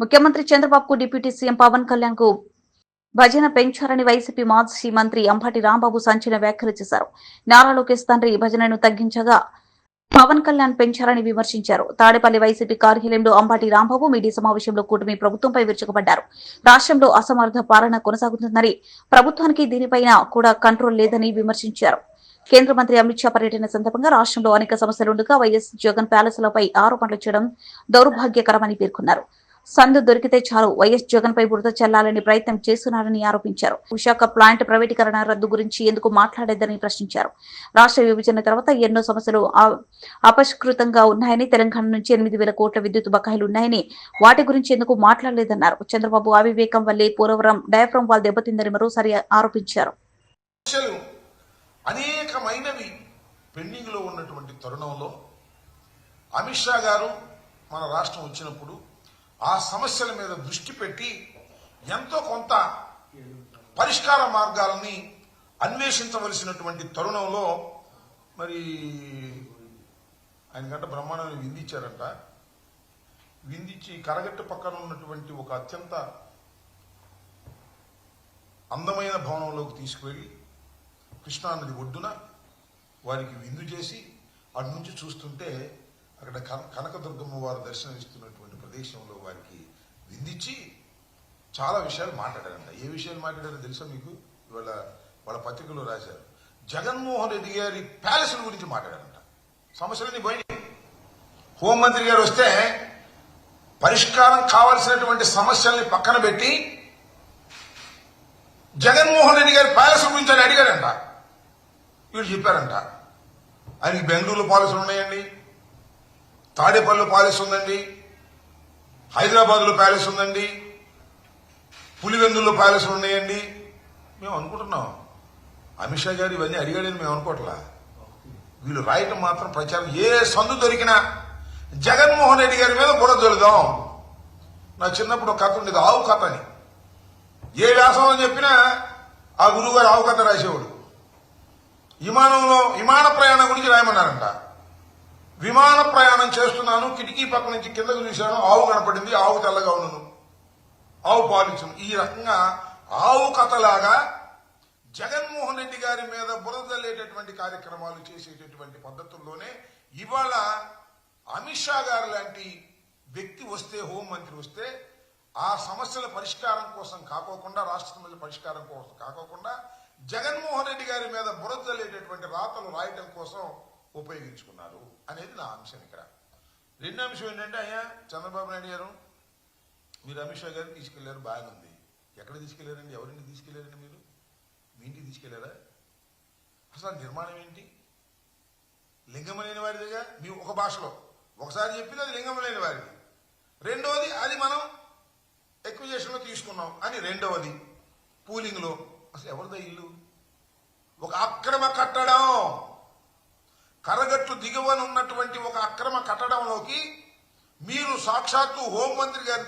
ముఖ్యమంత్రి చంద్రబాబుకు deputy CM Pawan కళ్యాణ్కు భజన పెంచారని వైసీపీ మాజీ మంత్రి అంబటి రాంబాబు సంచలన వ్యాఖ్యలు చేశారు. నారా లోకేష్ తండ్రి భజనను తగ్గించగా పవన్ కళ్యాణ్ పెంచారని విమర్శించారు. తాడేపల్లి వైసీపీ కార్యాలయంలో అంబాటి రాంబాబు మీడియా సమావేశంలో కూటమి ప్రభుత్వంపై విరుచుకుపడ్డారు. రాష్ట్రంలో అసమర్థ పాలన కొనసాగుతుందని ప్రభుత్వానికి దీనిపైన కూడా కంట్రోల్ లేదని విమర్శించారు. కేంద్ర మంత్రి అమిత్ షా పర్యటన సందర్భంగా రాష్ట్రంలో అనేక సమస్యలుండగా వైఎస్ జగన్ ప్యాలెస్లపై ఆరోపణలు చేయడం దౌర్భాగ్యకరమని పేర్కొన్నారు. సందు దొరికితే చాలు. వైఎస్ జగన్ పై బురద చల్లాలని ప్రయత్నం చేస్తున్నారని ఆరోపించారు. విశాఖ ప్లాంట్ ప్రైవేటీకరణ రద్దు గురించి ఎందుకు మాట్లాడేదని ప్రశ్నించారు. రాష్ట్ర విభజన తర్వాత ఎన్నో సమస్యలు అపష్కృతంగా ఉన్నాయని తెలంగాణ నుంచి ఎనిమిది వేల కోట్ల విద్యుత్ బకాయిలు ఉన్నాయని వాటి గురించి ఎందుకు మాట్లాడలేదన్నారు. చంద్రబాబు అవివేకం వల్లే పోలవరం డయాఫ్రమ్ వాల్ దెబ్బతిందని మరోసారి ఆరోపించారు. అనేకమైనవి పెండింగ్లో ఉన్నటువంటి తరుణంలో అమిత్ షా గారు మన రాష్ట్రం వచ్చినప్పుడు ఆ సమస్యల మీద దృష్టి పెట్టి ఎంతో కొంత పరిష్కార మార్గాలని అన్వేషించవలసినటువంటి తరుణంలో మరి ఆయన గంట బ్రహ్మాండాన్ని విందించారంట. విందించి కరగట్టు పక్కన ఉన్నటువంటి ఒక అత్యంత అందమైన భవనంలోకి తీసుకువెళ్ళి కృష్ణానది ఒడ్డున వారికి విందు చేసి అటు నుంచి చూస్తుంటే అక్కడ కన- కనకదుర్గమ్మ వారు దర్శనమిస్తున్నటువంటి ప్రదేశంలో వారికి విందించి చాలా విషయాలు మాట్లాడారంట. ఏ విషయాలు మాట్లాడారో తెలుసా మీకు? ఇవాళ వాళ్ళ పత్రికలో రాశారు. జగన్మోహన్ రెడ్డి గారి ప్యాలెస్ల గురించి మాట్లాడారంట. సమస్యలన్నీ పోయినాయి. హోంమంత్రి గారు వస్తే పరిష్కారం కావాల్సినటువంటి సమస్యల్ని పక్కన పెట్టి జగన్మోహన్ రెడ్డి గారి ప్యాలెస్ గురించి అని అడిగారంట. వీళ్ళు చెప్పారంట. ఆయనకి బెంగళూరులో పాలసీలు ఉన్నాయండి. తాడేపల్లిలో పాలసీ ఉందండి. హైదరాబాద్లో ప్యాలెస్ ఉందండి. పులివెందుల్లో ప్యాలెస్లు ఉన్నాయండి. మేము అనుకుంటున్నాం. అమిత్ షా గారు ఇవన్నీ అడిగాడని మేము అనుకోవట్లా వీళ్ళు రాయటం మాత్రం ప్రచారం. ఏ సందు దొరికినా జగన్మోహన్ రెడ్డి గారి మీద బుర్ర దొరుకుదాం నా చిన్నప్పుడు కథ ఉండేది ఆవు కథ అని. ఏ వ్యాసం అని చెప్పినా ఆ గురువు గారు ఆవు కథ రాసేవాడు. విమానంలో విమాన ప్రయాణం గురించి రాయమన్నారంట. విమాన ప్రయాణం చేస్తున్నాను కిటికీ పక్క నుంచి కిందకు చూశాను ఆవు కనపడింది ఆవు తెల్లగా ఉన్నను ఆవు పాలించను. ఈ రకంగా ఆవు కథలాగా జగన్మోహన్ రెడ్డి గారి మీద బురదల్లేటటువంటి కార్యక్రమాలు చేసేటటువంటి పద్ధతుల్లోనే ఇవాళ అమిత్ షా గారు లాంటి వ్యక్తి వస్తే హోంమంత్రి వస్తే ఆ సమస్యల పరిష్కారం కోసం కాకోకుండా రాష్ట్ర సమస్యల పరిష్కారం కోసం కాకోకుండా జగన్మోహన్ రెడ్డి గారి మీద బురదల్లేటటువంటి రాతలు రాయటం కోసం ఉపయోగించుకున్నారు అనేది నా అంశం ఇక్కడ. రెండో అంశం ఏంటంటే అయ్యా చంద్రబాబు నాయుడు గారు మీరు అమిత్ షా గారిని తీసుకెళ్ళారు బాగానే ఉంది. ఎక్కడ తీసుకెళ్ళారండి? ఎవరిని తీసుకెళ్ళారండి మీరు? మీ ఇంటికి తీసుకెళ్ళారా? అసలు నిర్మాణం ఏంటి? లింగం లేని వారిదిగా మీ ఒక భాషలో ఒకసారి చెప్పింది అది లింగం లేని వారిది. రెండవది అది మనం ఎక్విజేషన్లో తీసుకున్నాం అని రెండవది పూలింగ్లో అసలు ఎవరిదో ఇల్లు? ఒక అక్రమ కట్టడం. కరగట్టు దిగువన ఉన్నటువంటి ఒక అక్రమ కట్టడంలోకి మీరు సాక్షాత్తు హోంమంత్రి గారి